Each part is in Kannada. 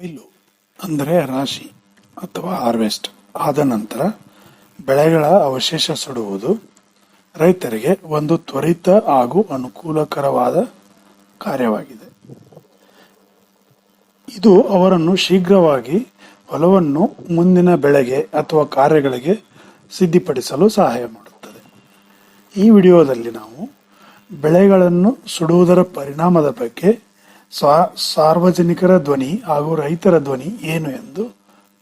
ಕೊಯ್ಲು ಅಂದರೆ ರಾಶಿ ಅಥವಾ ಹಾರ್ವೆಸ್ಟ್. ಆದ ನಂತರ ಬೆಳೆಗಳ ಅವಶೇಷ ಸುಡುವುದು ರೈತರಿಗೆ ಒಂದು ತ್ವರಿತ ಹಾಗೂ ಅನುಕೂಲಕರವಾದ ಕಾರ್ಯವಾಗಿದೆ. ಇದು ಅವರನ್ನು ಶೀಘ್ರವಾಗಿ ಹೊಲವನ್ನು ಮುಂದಿನ ಬೆಳೆಗೆ ಅಥವಾ ಕಾರ್ಯಗಳಿಗೆ ಸಿದ್ಧಪಡಿಸಲು ಸಹಾಯ ಮಾಡುತ್ತದೆ. ಈ ವಿಡಿಯೋದಲ್ಲಿ ನಾವು ಬೆಳೆಗಳನ್ನು ಸುಡುವುದರ ಪರಿಣಾಮದ ಬಗ್ಗೆ ಸಾರ್ವಜನಿಕರ ಧ್ವನಿ ಹಾಗೂ ರೈತರ ಧ್ವನಿ ಏನು ಎಂದು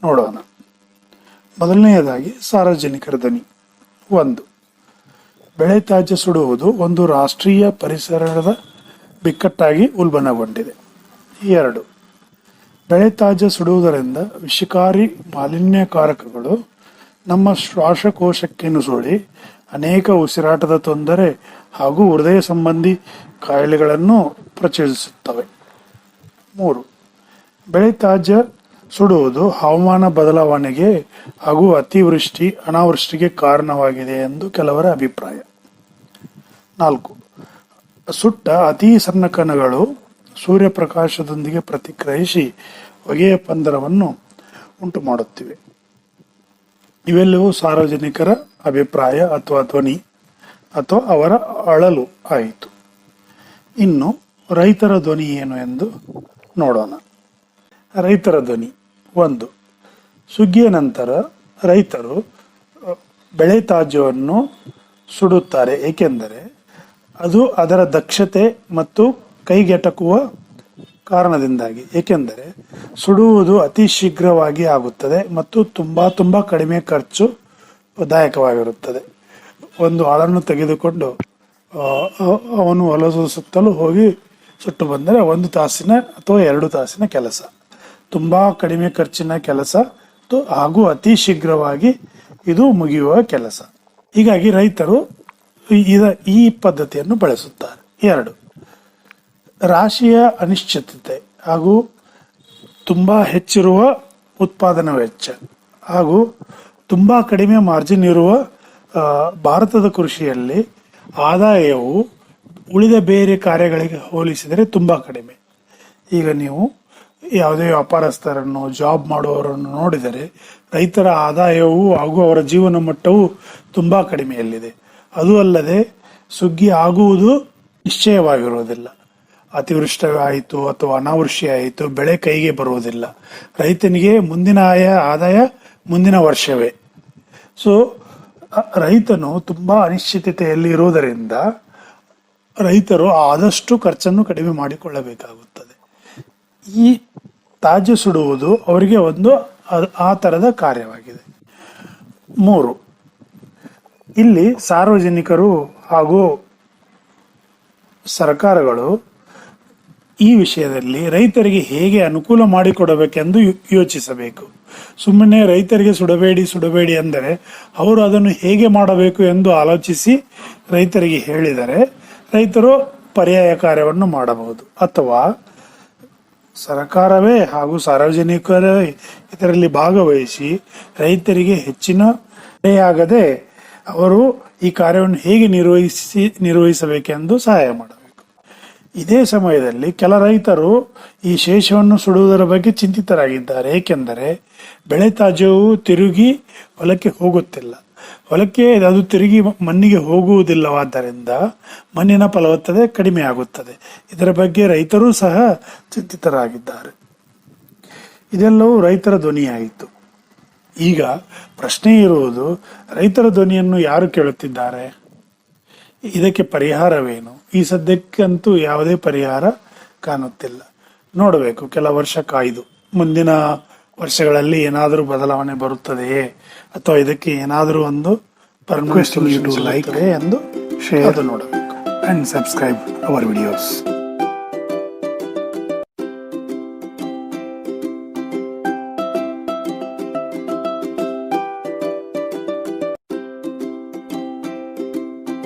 ನೋಡೋಣ. ಮೊದಲನೆಯದಾಗಿ ಸಾರ್ವಜನಿಕರ ಧ್ವನಿ. ಒಂದು. ಬೆಳೆ ತ್ಯಾಜ್ಯ ಸುಡುವುದು ಒಂದು ರಾಷ್ಟ್ರೀಯ ಪರಿಸರದ ಬಿಕ್ಕಟ್ಟಾಗಿ ಉಲ್ಬಣಗೊಂಡಿದೆ. ಎರಡು. ಬೆಳೆ ತ್ಯಾಜ್ಯ ಸುಡುವುದರಿಂದ ವಿಷಕಾರಿ ಮಾಲಿನ್ಯಕಾರಕಗಳು ನಮ್ಮ ಶ್ವಾಸಕೋಶಕ್ಕೆ ನುಸುಳಿ ಅನೇಕ ಉಸಿರಾಟದ ತೊಂದರೆ ಹಾಗೂ ಹೃದಯ ಸಂಬಂಧಿ ಕಾಯಿಲೆಗಳನ್ನು ಪ್ರಚೋದಿಸುತ್ತವೆ. ಮೂರು. ಬೆಳೆ ತ್ಯಾಜ್ಯ ಸುಡುವುದು ಹವಾಮಾನ ಬದಲಾವಣೆಗೆ ಹಾಗೂ ಅತಿವೃಷ್ಟಿ, ಅನಾವೃಷ್ಟಿಗೆ ಕಾರಣವಾಗಿದೆ ಎಂದು ಕೆಲವರ ಅಭಿಪ್ರಾಯ. ನಾಲ್ಕು. ಸುಟ್ಟ ಅತಿ ಸಣ್ಣ ಕಣಗಳು ಸೂರ್ಯಪ್ರಕಾಶದೊಂದಿಗೆ ಪ್ರತಿಕ್ರಿಯಿಸಿ ಹೊಗೆಯ ಪಂದರವನ್ನು ಉಂಟು ಮಾಡುತ್ತಿವೆ ಇವೆಲ್ಲವೂ ಸಾರ್ವಜನಿಕರ ಅಭಿಪ್ರಾಯ ಅಥವಾ ಧ್ವನಿ ಅಥವಾ ಅವರ ಅಳಲು ಆಯಿತು. ಇನ್ನು ರೈತರ ಧ್ವನಿ ಏನು ಎಂದು ನೋಡೋಣ. ರೈತರ ಧ್ವನಿ. ಒಂದು. ಸುಗ್ಗಿಯ ನಂತರ ರೈತರು ಬೆಳೆ ತ್ಯಾಜ್ಯವನ್ನು ಸುಡುತ್ತಾರೆ. ಏಕೆಂದರೆ ಅದು ಅದರ ದಕ್ಷತೆ ಮತ್ತು ಕೈಗೆಟಕುವ ಕಾರಣದಿಂದಾಗಿ. ಏಕೆಂದರೆ ಸುಡುವುದು ಅತಿ ಶೀಘ್ರವಾಗಿ ಆಗುತ್ತದೆ ಮತ್ತು ತುಂಬ ತುಂಬ ಕಡಿಮೆ ಖರ್ಚು ದಾಯಕವಾಗಿರುತ್ತದೆ. ಒಂದು ಆಳನ್ನು ತೆಗೆದುಕೊಂಡು ಅವನು ಹೊಲಸು ಸುತ್ತಲೂ ಹೋಗಿ ಸುಟ್ಟು ಬಂದರೆ ಒಂದು ತಾಸಿನ ಅಥವಾ ಎರಡು ತಾಸಿನ ಕೆಲಸ. ತುಂಬ ಕಡಿಮೆ ಖರ್ಚಿನ ಕೆಲಸ ಹಾಗೂ ಅತಿ ಶೀಘ್ರವಾಗಿ ಇದು ಮುಗಿಯುವ ಕೆಲಸ. ಹೀಗಾಗಿ ರೈತರು ಇದ- ಈ ಪದ್ಧತಿಯನ್ನು ಬಳಸುತ್ತಾರೆ. ಎರಡು, ರಾಶಿಯ ಅನಿಶ್ಚಿತತೆ ಹಾಗೂ ತುಂಬಾ ಹೆಚ್ಚಿರುವ ಉತ್ಪಾದನಾ ವೆಚ್ಚ ಹಾಗೂ ತುಂಬಾ ಕಡಿಮೆ ಮಾರ್ಜಿನ್ ಇರುವ ಭಾರತದ ಕೃಷಿಯಲ್ಲಿ ಆದಾಯವು ಉಳಿದ ಬೇರೆ ಕಾರ್ಯಗಳಿಗೆ ಹೋಲಿಸಿದರೆ ತುಂಬ ಕಡಿಮೆ. ಈಗ ನೀವು ಯಾವುದೇ ವ್ಯಾಪಾರಸ್ಥರನ್ನು ಜಾಬ್ ಮಾಡುವವರನ್ನು ನೋಡಿದರೆ ರೈತರ ಆದಾಯವು ಹಾಗೂ ಅವರ ಜೀವನ ಮಟ್ಟವು ತುಂಬ ಕಡಿಮೆಯಲ್ಲಿದೆ. ಅದು ಅಲ್ಲದೆ ಸುಗ್ಗಿ ಆಗುವುದು ನಿಶ್ಚಯವಾಗಿರುವುದಿಲ್ಲ. ಅತಿವೃಷ್ಟಿ ಆಯಿತು ಅಥವಾ ಅನಾವೃಷ್ಟಿ ಆಯಿತು ಬೆಳೆ ಕೈಗೆ ಬರುವುದಿಲ್ಲ. ರೈತನಿಗೆ ಮುಂದಿನ ಆಯ, ಆದಾಯ ಮುಂದಿನ ವರ್ಷವೇ. ಸೊ ರೈತನು ತುಂಬ ಅನಿಶ್ಚಿತತೆಯಲ್ಲಿ ಇರುವುದರಿಂದ ರೈತರು ಆದಷ್ಟು ಖರ್ಚನ್ನು ಕಡಿಮೆ ಮಾಡಿಕೊಳ್ಳಬೇಕಾಗುತ್ತದೆ. ಈ ತ್ಯಾಜ್ಯ ಸುಡುವುದು ಅವರಿಗೆ ಒಂದು ಆ- ತರದ ಕಾರ್ಯವಾಗಿದೆ. ಮೂರು, ಇಲ್ಲಿ ಸಾರ್ವಜನಿಕರು ಹಾಗೂ ಸರ್ಕಾರಗಳು ಈ ವಿಷಯದಲ್ಲಿ ರೈತರಿಗೆ ಹೇಗೆ ಅನುಕೂಲ ಮಾಡಿಕೊಡಬೇಕೆಂದು ಯೋಚಿಸಬೇಕು. ಸುಮ್ಮನೆ ರೈತರಿಗೆ ಸುಡಬೇಡಿ ಸುಡಬೇಡಿ ಅಂದರೆ ಅವರು ಅದನ್ನು ಹೇಗೆ ಮಾಡಬೇಕು ಎಂದು ಆಲೋಚಿಸಿ ರೈತರಿಗೆ ಹೇಳಿದರೆ ರೈತರು ಪರ್ಯಾಯ ಕಾರ್ಯವನ್ನು ಮಾಡಬಹುದು. ಅಥವಾ ಸರ್ಕಾರವೇ ಹಾಗೂ ಸಾರ್ವಜನಿಕರೇ ಇದರಲ್ಲಿ ಭಾಗವಹಿಸಿ ರೈತರಿಗೆ ಹೆಚ್ಚಿನ ಆಗದೆ ಅವರು ಈ ಕಾರ್ಯವನ್ನು ಹೇಗೆ ನಿರ್ವಹಿಸಿ, ನಿರ್ವಹಿಸಬೇಕೆಂದು ಸಹಾಯ ಮಾಡಬೇಕು. ಇದೇ ಸಮಯದಲ್ಲಿ ಕೆಲ ರೈತರು ಈ ಶೇಷವನ್ನು ಸುಡುವುದರ ಬಗ್ಗೆ ಚಿಂತಿತರಾಗಿದ್ದಾರೆ. ಏಕೆಂದರೆ ಬೆಳೆ ತ್ಯಾಜ್ಯವು ತಿರುಗಿ ಹೊಲಕ್ಕೆ ಹೋಗುತ್ತಿಲ್ಲ. ಹೊಲಕ್ಕೆ ಅದು ತಿರುಗಿ ಮಣ್ಣಿಗೆ ಹೋಗುವುದಿಲ್ಲವಾದ್ದರಿಂದ ಮಣ್ಣಿನ ಫಲವತ್ತತೆ ಕಡಿಮೆ ಆಗುತ್ತದೆ. ಇದರ ಬಗ್ಗೆ ರೈತರು ಸಹ ಚಿಂತಿತರಾಗಿದ್ದಾರೆ. ಇದೆಲ್ಲವೂ ರೈತರ ಧ್ವನಿಯಾಯಿತು. ಈಗ ಪ್ರಶ್ನೆ ಇರುವುದು, ರೈತರ ಧ್ವನಿಯನ್ನು ಯಾರು ಕೇಳುತ್ತಿದ್ದಾರೆ? ಇದಕ್ಕೆ ಪರಿಹಾರವೇನು? ಈ ಸದ್ಯಕ್ಕಂತೂ ಯಾವುದೇ ಪರಿಹಾರ ಕಾಣುತ್ತಿಲ್ಲ. ನೋಡಬೇಕು, ಕೆಲ ವರ್ಷ ಕಾಯ್ದು ಮುಂದಿನ ವರ್ಷಗಳಲ್ಲಿ ಏನಾದರೂ ಬದಲಾವಣೆ ಬರುತ್ತದೆಯೇ? ಅಥವಾ ಇದಕ್ಕೆ ಏನಾದರೂ ಒಂದು ಪರ್ಮನೆಂಟ್ ಲೈಕ್ ಎಂದು ಶೇರ್ ನೋಡಬೇಕು. And subscribe our videos